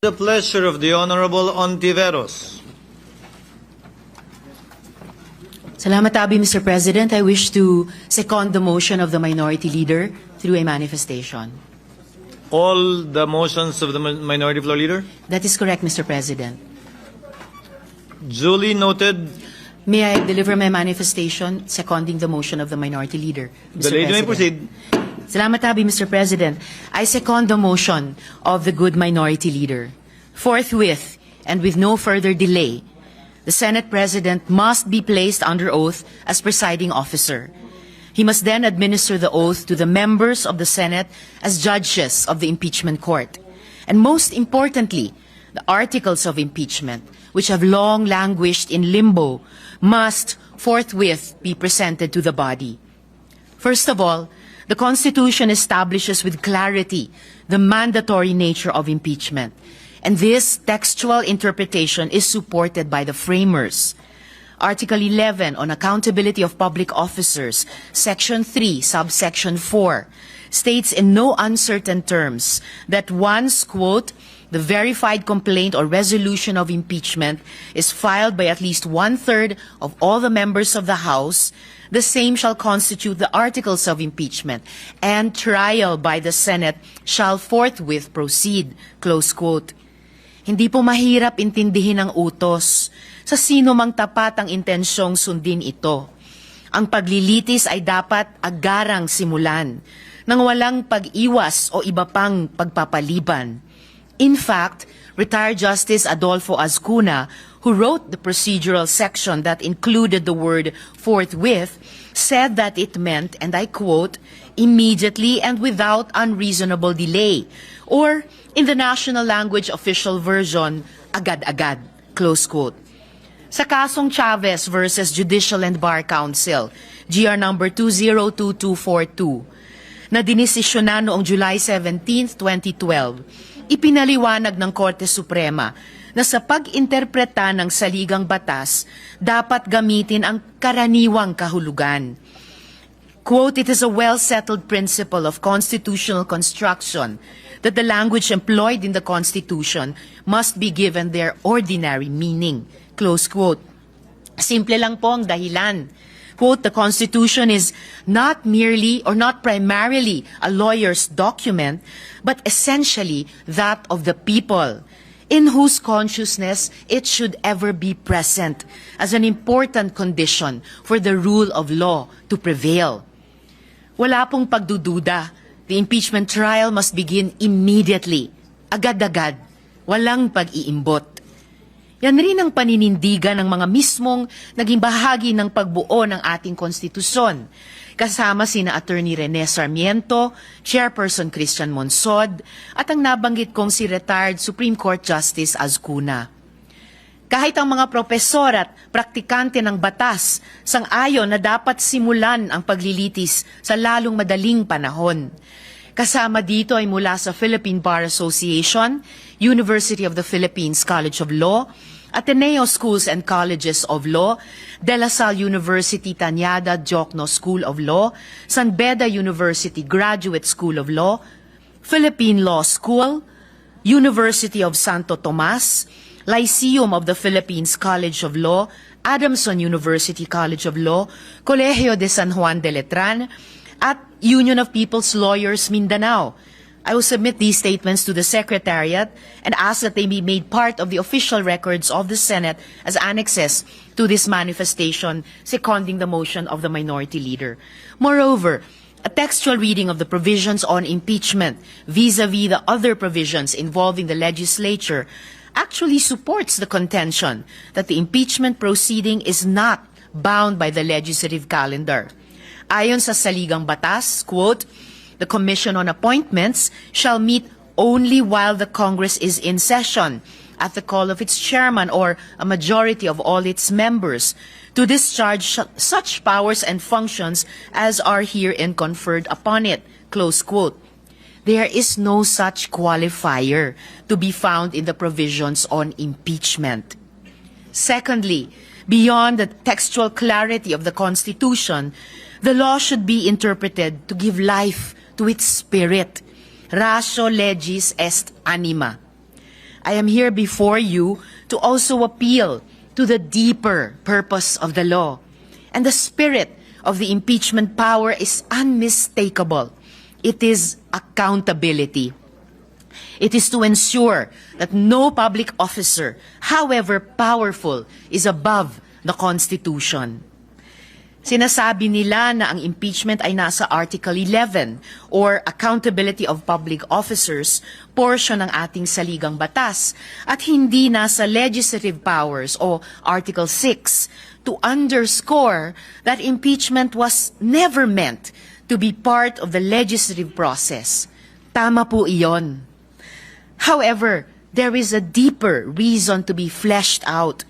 The pleasure of the Honorable Ontiveros. Salamat Abi, Mr. President. I wish to second the motion of the minority leader through a manifestation. All the motions of the mi- Minority Floor Leader That is correct, Mr. President. duly noted. May I deliver my manifestation seconding the motion of the minority leader, Mr. The lady may President? proceed. Salamat Mr. President. I second the motion of the good minority leader. Forthwith, and with no further delay, the Senate President must be placed under oath as presiding officer. He must then administer the oath to the members of the Senate as judges of the impeachment court. And most importantly, the articles of impeachment, which have long languished in limbo, must forthwith be presented to the body. First of all, the Constitution establishes with clarity the mandatory nature of impeachment. And this textual interpretation is supported by the framers. Article 11 on accountability of public officers, Section 3, subsection 4, states in no uncertain terms that once, quote, the verified complaint or resolution of impeachment is filed by at least one-third of all the members of the House, the same shall constitute the articles of impeachment, and trial by the Senate shall forthwith proceed, close quote. Hindi po mahirap intindihin ang utos sa sino mang tapat ang intensyong sundin ito. Ang paglilitis ay dapat agarang simulan nang walang pag-iwas o iba pang pagpapaliban. In fact, retired Justice Adolfo Azcuna, who wrote the procedural section that included the word forthwith, said that it meant, and I quote, immediately and without unreasonable delay, or in the national language official version, agad-agad, close quote. Sa kasong Chavez versus Judicial and Bar Council, GR number 202242, na dinesisyonan noong July 17, 2012, ipinaliwanag ng Korte Suprema na sa pag-interpreta ng saligang batas, dapat gamitin ang karaniwang kahulugan. Quote, it is a well-settled principle of constitutional construction that the language employed in the Constitution must be given their ordinary meaning. Close quote. Simple lang po ang dahilan. Quote, the Constitution is not merely or not primarily a lawyer's document, but essentially that of the people, in whose consciousness it should ever be present as an important condition for the rule of law to prevail. Wala pong pagdududa. The impeachment trial must begin immediately. Agad-agad. Walang pag-iimbot. Yan rin ang paninindigan ng mga mismong naging bahagi ng pagbuo ng ating konstitusyon. Kasama sina Attorney Rene Sarmiento, Chairperson Christian Monsod, at ang nabanggit kong si retired Supreme Court Justice Azcuna. Kahit ang mga propesor at praktikante ng batas sang-ayon na dapat simulan ang paglilitis sa lalong madaling panahon. Kasama dito ay mula sa Philippine Bar Association, University of the Philippines College of Law, Ateneo Schools and Colleges of Law, De La Salle University Tanyada Jokno School of Law, San Beda University Graduate School of Law, Philippine Law School, University of Santo Tomas, Lyceum of the Philippines College of Law, Adamson University College of Law, Colegio de San Juan de Letran, at Union of People's Lawyers Mindanao. I will submit these statements to the Secretariat and ask that they be made part of the official records of the Senate as annexes to this manifestation seconding the motion of the Minority Leader. Moreover, a textual reading of the provisions on impeachment vis-a-vis the other provisions involving the legislature actually supports the contention that the impeachment proceeding is not bound by the legislative calendar. Ayon sa saligang batas, quote, the Commission on Appointments shall meet only while the Congress is in session at the call of its chairman or a majority of all its members to discharge such powers and functions as are herein conferred upon it. Close quote. There is no such qualifier to be found in the provisions on impeachment. Secondly, beyond the textual clarity of the Constitution, the law should be interpreted to give life to its spirit. Ratio legis est anima. I am here before you to also appeal to the deeper purpose of the law. And the spirit of the impeachment power is unmistakable. It is accountability. It is to ensure that no public officer, however powerful, is above the Constitution. Sinasabi nila na ang impeachment ay nasa Article 11 or Accountability of Public Officers portion ng ating saligang batas at hindi nasa legislative powers o Article 6 to underscore that impeachment was never meant to be part of the legislative process. Tama po iyon. However, there is a deeper reason to be fleshed out.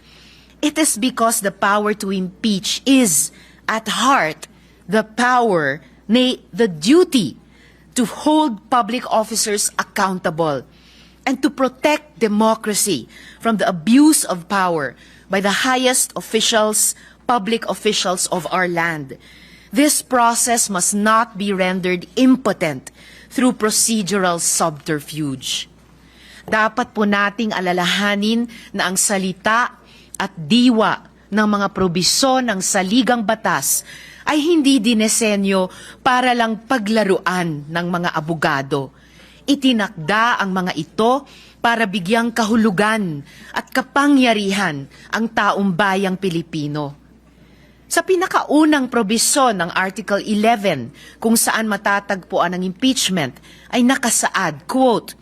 It is because the power to impeach is, at heart, the power, nay, the duty to hold public officers accountable and to protect democracy from the abuse of power by the highest officials, public officials of our land. This process must not be rendered impotent through procedural subterfuge. Dapat po nating alalahanin na ang salita at diwa ng mga probisyon ng saligang batas ay hindi dinesenyo para lang paglaruan ng mga abogado. Itinakda ang mga ito para bigyang kahulugan at kapangyarihan ang taong bayang Pilipino. Sa pinakaunang probisyon ng Article 11 kung saan matatagpuan ang impeachment ay nakasaad, quote,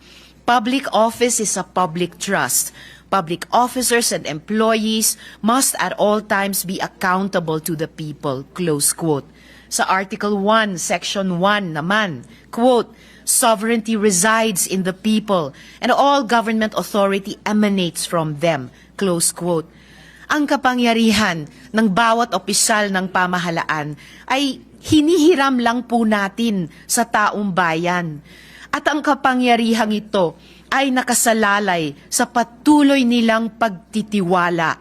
Public office is a public trust. Public officers and employees must at all times be accountable to the people, close quote. Sa Article 1, Section 1 naman, quote, Sovereignty resides in the people and all government authority emanates from them, close quote ang kapangyarihan ng bawat opisyal ng pamahalaan ay hinihiram lang po natin sa taong bayan. At ang kapangyarihang ito ay nakasalalay sa patuloy nilang pagtitiwala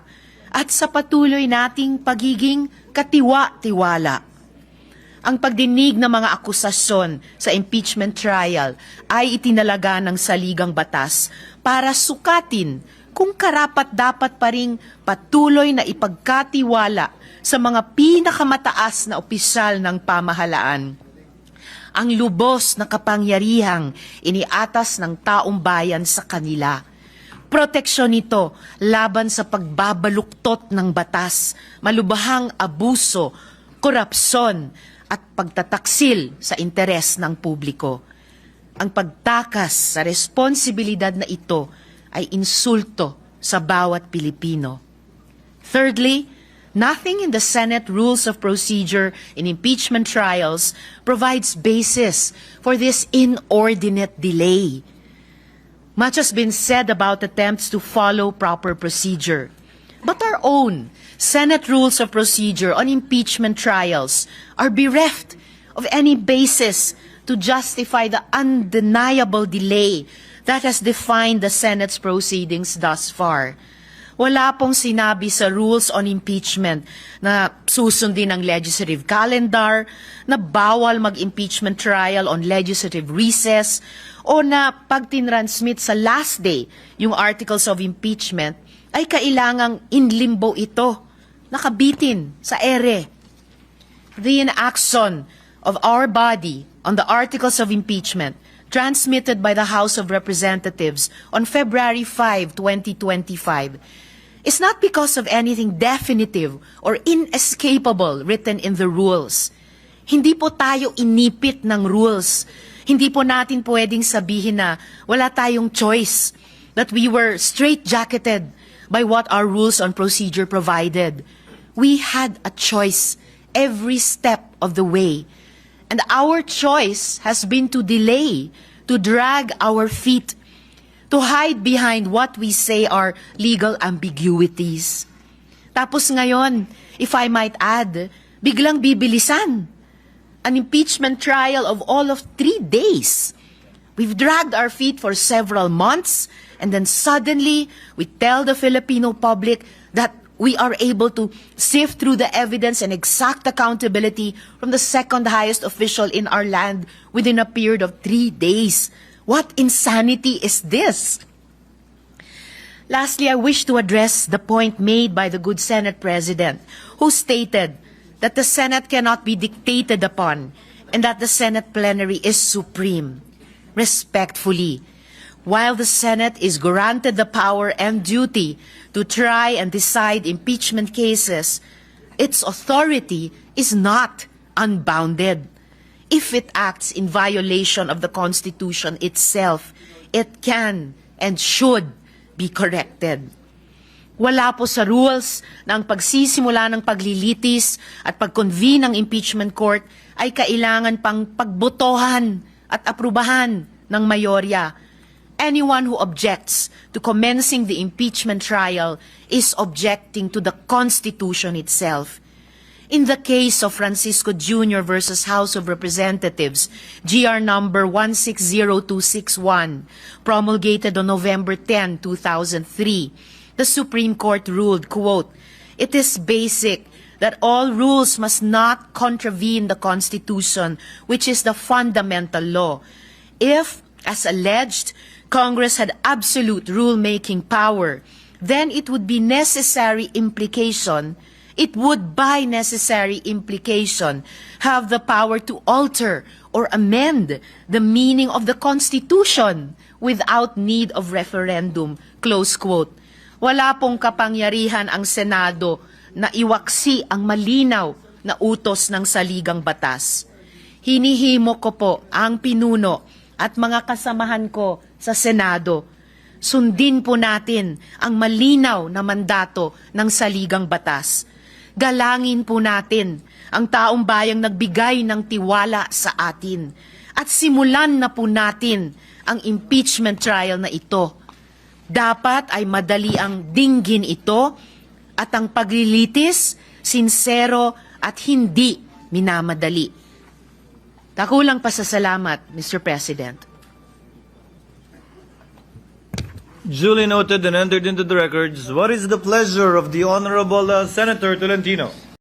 at sa patuloy nating pagiging katiwa-tiwala. Ang pagdinig ng mga akusasyon sa impeachment trial ay itinalaga ng saligang batas para sukatin kung karapat dapat pa ring patuloy na ipagkatiwala sa mga pinakamataas na opisyal ng pamahalaan. Ang lubos na kapangyarihang iniatas ng taong bayan sa kanila. Proteksyon nito laban sa pagbabaluktot ng batas, malubhang abuso, korupsyon at pagtataksil sa interes ng publiko. Ang pagtakas sa responsibilidad na ito ay insulto sa bawat Pilipino. Thirdly, nothing in the Senate Rules of Procedure in impeachment trials provides basis for this inordinate delay. Much has been said about attempts to follow proper procedure. But our own Senate Rules of Procedure on impeachment trials are bereft of any basis to justify the undeniable delay that has defined the Senate's proceedings thus far. Wala pong sinabi sa rules on impeachment na susundin ang legislative calendar, na bawal mag-impeachment trial on legislative recess, o na pag tinransmit sa last day yung articles of impeachment, ay kailangang in limbo ito, nakabitin sa ere. The inaction of our body on the articles of impeachment transmitted by the House of Representatives on February 5, 2025, is not because of anything definitive or inescapable written in the rules. Hindi po tayo inipit ng rules. Hindi po natin pwedeng sabihin na wala tayong choice, that we were straight-jacketed by what our rules on procedure provided. We had a choice every step of the way. And our choice has been to delay, to drag our feet, to hide behind what we say are legal ambiguities. Tapos ngayon, if I might add, biglang bibilisan. An impeachment trial of all of three days. We've dragged our feet for several months, and then suddenly we tell the Filipino public that we are able to sift through the evidence and exact accountability from the second highest official in our land within a period of three days. What insanity is this? Lastly, I wish to address the point made by the good Senate President, who stated that the Senate cannot be dictated upon and that the Senate plenary is supreme. Respectfully, while the Senate is granted the power and duty to try and decide impeachment cases, its authority is not unbounded. If it acts in violation of the Constitution itself, it can and should be corrected. Wala po sa rules na ang pagsisimula ng paglilitis at pag-convene ng impeachment court ay kailangan pang pagbotohan at aprubahan ng mayorya. Anyone who objects to commencing the impeachment trial is objecting to the Constitution itself. In the case of Francisco Jr. versus House of Representatives, GR number 160261, promulgated on November 10, 2003, the Supreme Court ruled, quote, It is basic that all rules must not contravene the Constitution, which is the fundamental law. If, as alleged, Congress had absolute rule-making power, then it would be necessary implication it would by necessary implication have the power to alter or amend the meaning of the Constitution without need of referendum. Close quote. Wala pong kapangyarihan ang Senado na iwaksi ang malinaw na utos ng saligang batas. Hinihimo ko po ang pinuno at mga kasamahan ko sa Senado. Sundin po natin ang malinaw na mandato ng saligang batas. Galangin po natin ang taong bayang nagbigay ng tiwala sa atin. At simulan na po natin ang impeachment trial na ito. Dapat ay madali ang dinggin ito at ang paglilitis, sinsero at hindi minamadali. Takulang pasasalamat, Mr. President. Duly noted and entered into the records. What is the pleasure of the Honorable uh, Senator Tolentino?